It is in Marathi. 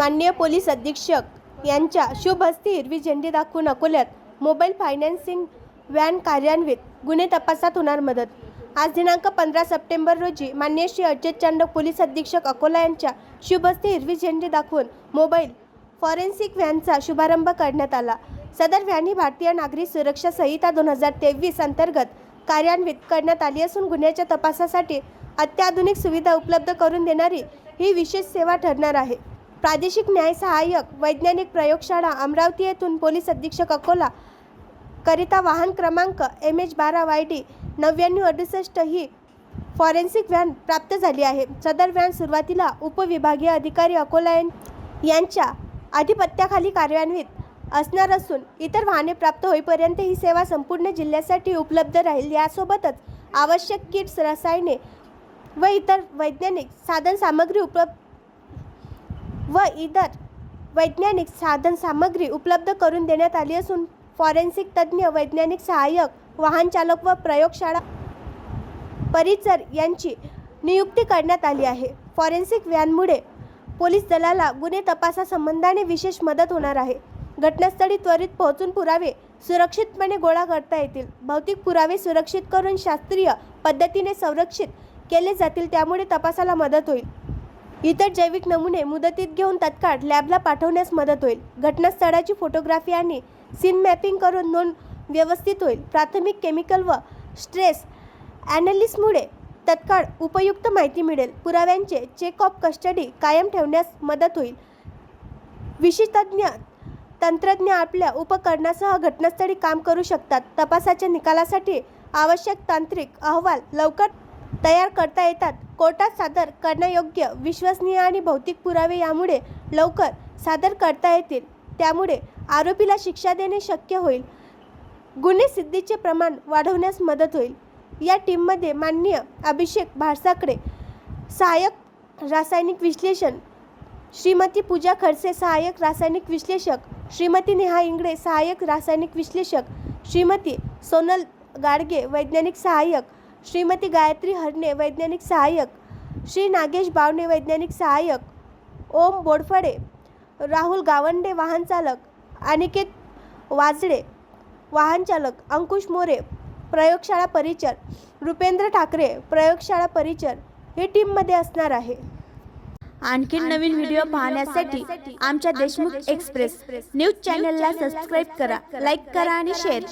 माननीय पोलीस अधीक्षक यांच्या शुभ हस्ते हिरवी झेंडी दाखवून अकोल्यात मोबाईल फायनान्सिंग व्हॅन कार्यान्वित गुन्हे तपासात होणार मदत. आज दिनांक पंधरा सप्टेंबर रोजी माननीय श्री अजित चांडक पोलीस अधीक्षक अकोला यांच्या शुभ हिरवी झेंडी दाखवून मोबाईल फॉरेन्सिक व्हॅनचा शुभारंभ करण्यात आला. सदर व्हॅन ही भारतीय नागरी सुरक्षा संहिता दोन हजार तेवीस अंतर्गत कार्यान्वित करण्यात आली असून गुन्ह्याच्या तपासासाठी अत्याधुनिक सुविधा उपलब्ध करून देणारी ही विशेष सेवा ठरणार आहे. प्रादेशिक न्याय सहाय्यक वैज्ञानिक प्रयोगशाळा अमरावती येथून पोलीस अधीक्षक अकोला करिता वाहन क्रमांक एम एच बारा वाय डी नव्याण्णव अडुसष्ट ही फॉरेन्सिक व्हॅन प्राप्त झाली आहे. सदर व्हॅन सुरुवातीला उपविभागीय अधिकारी अकोला यांच्या आधिपत्याखाली कार्यान्वित असणार असून इतर वाहने प्राप्त होईपर्यंत ही सेवा संपूर्ण जिल्ह्यासाठी उपलब्ध राहील. यासोबतच आवश्यक किट्स रसायने व इतर वैज्ञानिक साधनसामग्री उपलब्ध व इतर वैज्ञानिक साधन सामग्री उपलब्ध करून देण्यात आली असून फॉरेन्सिक तज्ज्ञ वैज्ञानिक सहाय्यक वाहनचालक व प्रयोगशाळा परिचर यांची नियुक्ती करण्यात आली आहे. फॉरेन्सिक व्हॅनमुळे पोलीस दलाला गुन्हे तपासासंबंधाने विशेष मदत होणार आहे. घटनास्थळी त्वरित पोहोचून पुरावे सुरक्षितपणे गोळा करता येतील. भौतिक पुरावे सुरक्षित करून शास्त्रीय पद्धतीने संरक्षित केले जातील त्यामुळे तपासाला मदत होईल. इतर जैविक नमुने मुदतीत घेऊन तत्काळ लॅबला पाठवण्यास मदत होईल. घटनास्थळाची फोटोग्राफी आणि सीन मॅपिंग करून नोंद व्यवस्थित होईल. प्राथमिक केमिकल व स्ट्रेस ॲनालिसमुळे तत्काळ उपयुक्त माहिती मिळेल. पुराव्यांचे चेक ऑफ कस्टडी कायम ठेवण्यास मदत होईल. विशेषतज्ञ तंत्रज्ञ आपल्या उपकरणासह घटनास्थळी काम करू शकतात. तपासाच्या निकालासाठी आवश्यक तांत्रिक अहवाल लवकर तयार करता येतात. कोर्टात सादर करण्यायोग्य विश्वसनीय आणि भौतिक पुरावे यामुळे लवकर सादर करता येतील. त्यामुळे आरोपीला शिक्षा देणे शक्य होईल. गुन्हे सिद्धीचे प्रमाण वाढवण्यास मदत होईल. या टीममध्ये माननीय अभिषेक भारसाकडे सहाय्यक रासायनिक विश्लेषण श्रीमती पूजा खडसे सहाय्यक रासायनिक विश्लेषक श्रीमती नेहा इंगळे सहाय्यक रासायनिक विश्लेषक श्रीमती सोनल गाडगे वैज्ञानिक सहाय्यक श्रीमती गायत्री हरणे वैज्ञानिक सहाय्यक. श्री नागेश बावणे वैज्ञानिक सहाय्यक. ओम बोडफडे राहुल गावंडे वाहन चालक. अनिकेत वाजडे वाहन चालक. अंकुश मोरे प्रयोगशाळा परिचर. रुपेंद्र ठाकरे प्रयोगशाळा परिचर. हे टीममध्ये असणार आहे. आणखी नवीन व्हिडिओ पाहण्यासाठी आमच्या देशमुख एक्सप्रेस. न्यूज चॅनलला सबस्क्राईब करा लाईक करा आणि शेअर करा.